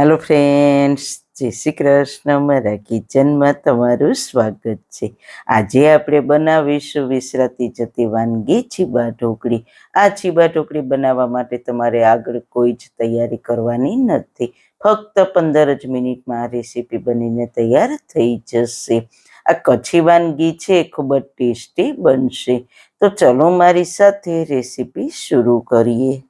Hello friends જય શ્રી કૃષ્ણ. મારા કિચનમાં તમારું સ્વાગત છે. આજે આપણે બનાવીશું વિસરાતી જતી વાનગી છીબા ઢોકળી. આ છીબા ઢોકળી બનાવવા માટે તમારે આગળ કોઈ જ તૈયારી કરવાની નથી. ફક્ત પંદર જ મિનિટમાં આ રેસીપી બનીને તૈયાર થઈ જશે. આ કચ્છી વાનગી છે, ખૂબ જ ટેસ્ટી બનશે. તો ચલો મારી સાથે રેસીપી શરૂ કરીએ.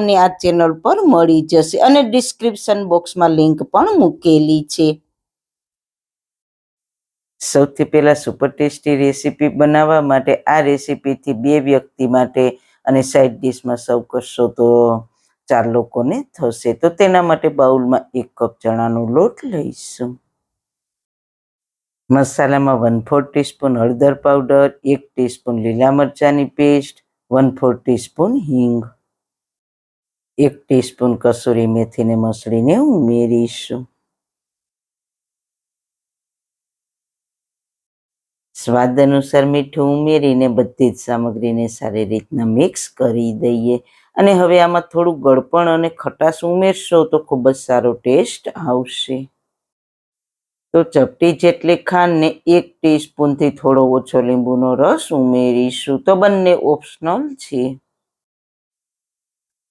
તમને આ ચેનલ પર મળી જશે અને ડિસ્ક્રિપ્શન બોક્સમાં લિંક પણ મૂકેલી છે. સૌથી પહેલા સુપર ટેસ્ટી રેસીપી બનાવવા માટે આ રેસીપીથી બે વ્યક્તિ માટે અને સાઈડ ડિશમાં સર્વ કરશો તો ચાર લોકોને થશે. તો તેના માટે બાઉલમાં એક કપ ચણાનો લોટ લઈશું. મસાલામાં વન ફોર ટીસ્પૂન હળદર પાવડર એક ટીસ્પૂન લીલા મરચાંની પેસ્ટ વન ફોર ટીસ્પૂન હિંગ. એક ટીસ્પૂન કસૂરી મેથીને મસળીને ઉમેરીશું. સ્વાદ અનુસાર મીઠું ઉમેરીને બધી જ સામગ્રીને સારી રીતના મિક્સ કરી દઈએ. અને હવે આમાં થોડું ગળપણ અને ખટાશ ઉમેરશો તો ખૂબ જ સારો ટેસ્ટ આવશે. તો ચપટી જેટલી ખાંડને એક ટીસ્પૂનથી થોડો ઓછો લીંબુનો રસ ઉમેરીશું. તો બંને ઓપ્શનલ છે.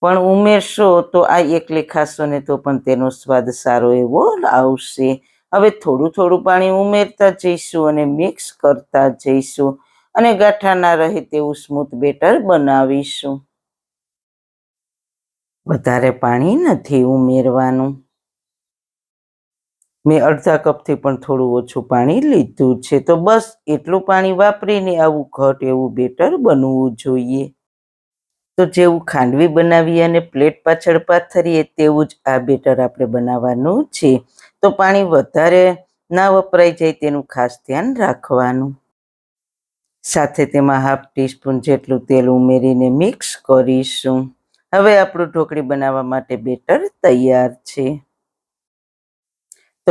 પણ ઉમેરશો તો આ એકલી ખાશો ને તો પણ તેનો સ્વાદ સારો એવો આવશે. હવે થોડું થોડું પાણી ઉમેરતા જઈશું અને મિક્સ કરતા જઈશું અને ગાંઠા ના રહે તેવું સ્મૂથ બેટર બનાવીશું. વધારે પાણી નથી ઉમેરવાનું. મેં અડધા કપથી પણ થોડું ઓછું પાણી લીધું છે તો બસ એટલું પાણી વાપરીને આવું ઘટ એવું બેટર બનવું જોઈએ. તો જેવું ખાંડવી બનાવીએ અને પ્લેટ પાછળ પાથરીએ તેવું જ આ બેટર આપણે બનાવવાનું છે. તો પાણી વધારે ના વપરાઈ જાય તેનું ખાસ ધ્યાન રાખવાનું. સાથે તેમાં હાફ ટીસ્પૂન જેટલું તેલ ઉમેરીને મિક્સ કરીશું. હવે આપણું ઢોકળી બનાવવા માટે બેટર તૈયાર છે.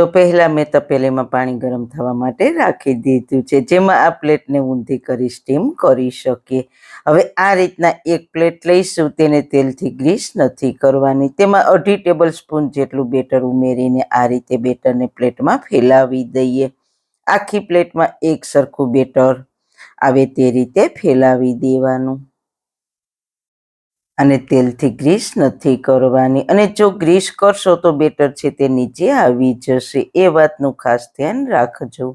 તો પહેલાં મેં તપેલીમાં પાણી ગરમ થવા માટે રાખી દીધું છે, જેમાં આ પ્લેટને ઊંધી કરી સ્ટીમ કરી શકીએ. હવે આ રીતના એક પ્લેટ લઈશું, તેને તેલથી ગ્રીસ નથી કરવાની. તેમાં અઢી ટેબલ સ્પૂન જેટલું બેટર ઉમેરીને આ રીતે બેટરને પ્લેટમાં ફેલાવી દઈએ. આખી પ્લેટમાં એક સરખું બેટર આવે તે રીતે ફેલાવી દેવાનું. અને તેલથી ગ્રીસ નથી કરવાની. અને જો ગ્રીસ કરશો તો બેટર છે તે નીચે આવી જશે. એ વાતનું ખાસ ધ્યાન રાખજો.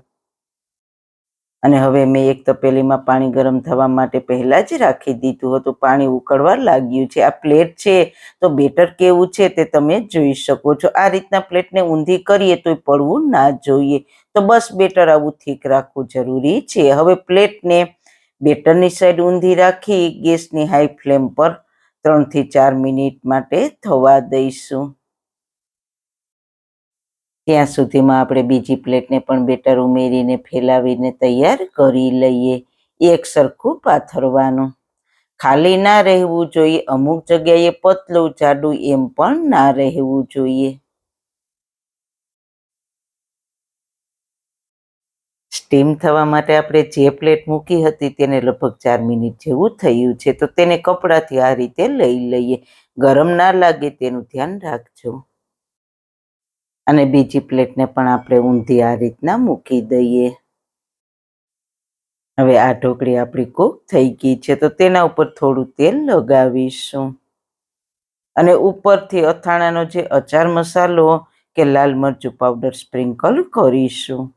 અને હવે મેં એક તપેલીમાં પાણી ગરમ થવા માટે પહેલાં જ રાખી દીધું હતું. પાણી ઉકળવા લાગ્યું છે. આ પ્લેટ છે તો બેટર કેવું છે તે તમે જોઈ શકો છો. આ રીતના પ્લેટને ઊંધી કરીએ તો પડવું ના જોઈએ. તો બસ બેટર આવું થીક રાખવું જરૂરી છે. હવે પ્લેટને બેટરની સાઈડ ઊંધી રાખી, ગેસની હાઈ ફ્લેમ પર ત્રણથી ચાર મિનિટ માટે થવા દઈશું. ત્યાં સુધીમાં આપણે બીજી પ્લેટને પણ બેટર ઉમેરીને ફેલાવીને તૈયાર કરી લઈએ. એક સરખું પાથરવાનું. ખાલી ના રહેવું જોઈએ. અમુક જગ્યાએ પતલું જાડું એમ પણ ના રહેવું જોઈએ. સ્ટીમ થવા માટે આપણે જે પ્લેટ મૂકી હતી તેને લગભગ ચાર મિનિટ જેવું થયું છે. તો તેને કપડાથી આ રીતે લઈ લઈએ. ગરમ ના લાગે તેનું ધ્યાન રાખજો. અને બીજી પ્લેટને પણ આપણે ઊંધી આ રીતના મૂકી દઈએ. હવે આ ઢોકળી આપણી કૂક થઈ ગઈ છે. તો તેના ઉપર થોડું તેલ લગાવીશું. અને ઉપરથી અથાણાનો જે અચાર મસાલો કે લાલ મરચું પાવડર સ્પ્રિંકલ કરીશું.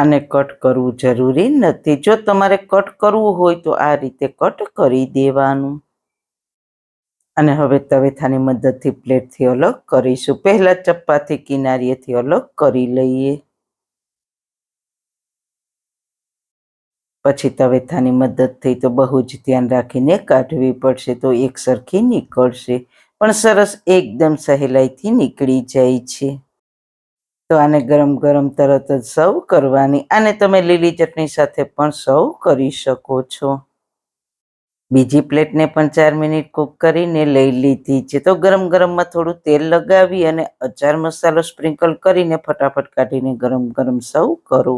આને કટ કરવું જરૂરી નથી. જો તમારે કટ કરવું હોય તો આ રીતે કટ કરી દેવાનું. અને હવે તવેથાની મદદથી પ્લેટથી અલગ કરીશું. પહેલાં ચપ્પાથી કિનારીએથી અલગ કરી લઈએ. પછી તવેથાની મદદથી તો બહુ જ ધ્યાન રાખીને કાઢવી પડશે તો એક સરખી નીકળશે. પણ સરસ એકદમ સહેલાઈથી નીકળી જાય છે. તો આને ગરમ ગરમ તરત જ સર્વ કરવાની આને તમે લીલી ચટણી સાથે પણ સર્વ કરી શકો છો. બીજી પ્લેટને પણ ચાર મિનિટ કૂક કરીને લઈ લીધી છે. તો ગરમ ગરમમાં થોડું તેલ લગાવી અને અચાર મસાલો સ્પ્રિંકલ કરીને ફટાફટ કાઢીને ગરમ ગરમ સર્વ કરો.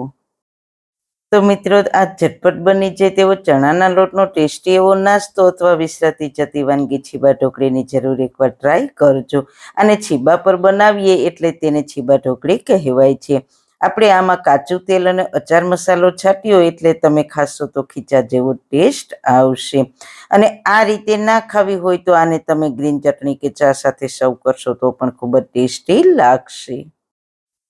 તો મિત્રો, આ ઝટપટ બની જાય તેવો ચણાના લોટનો ટેસ્ટી એવો નાસ્તો અથવા વિસરાતી જતી વાનગી છીબા ઢોકળીની જરૂર એકવાર ટ્રાય કરજો. અને છીબા પર બનાવીએ એટલે તેને છીબા ઢોકળી કહેવાય છે. આપણે આમાં કાચું તેલ અને અચાર મસાલો છાંટ્યો એટલે તમે ખાશો તો ખીચા જેવો ટેસ્ટ આવશે. અને આ રીતે ના ખાવી હોય તો આને તમે ગ્રીન ચટણી કે ચા સાથે સર્વ કરશો તો પણ ખૂબ જ ટેસ્ટી લાગશે.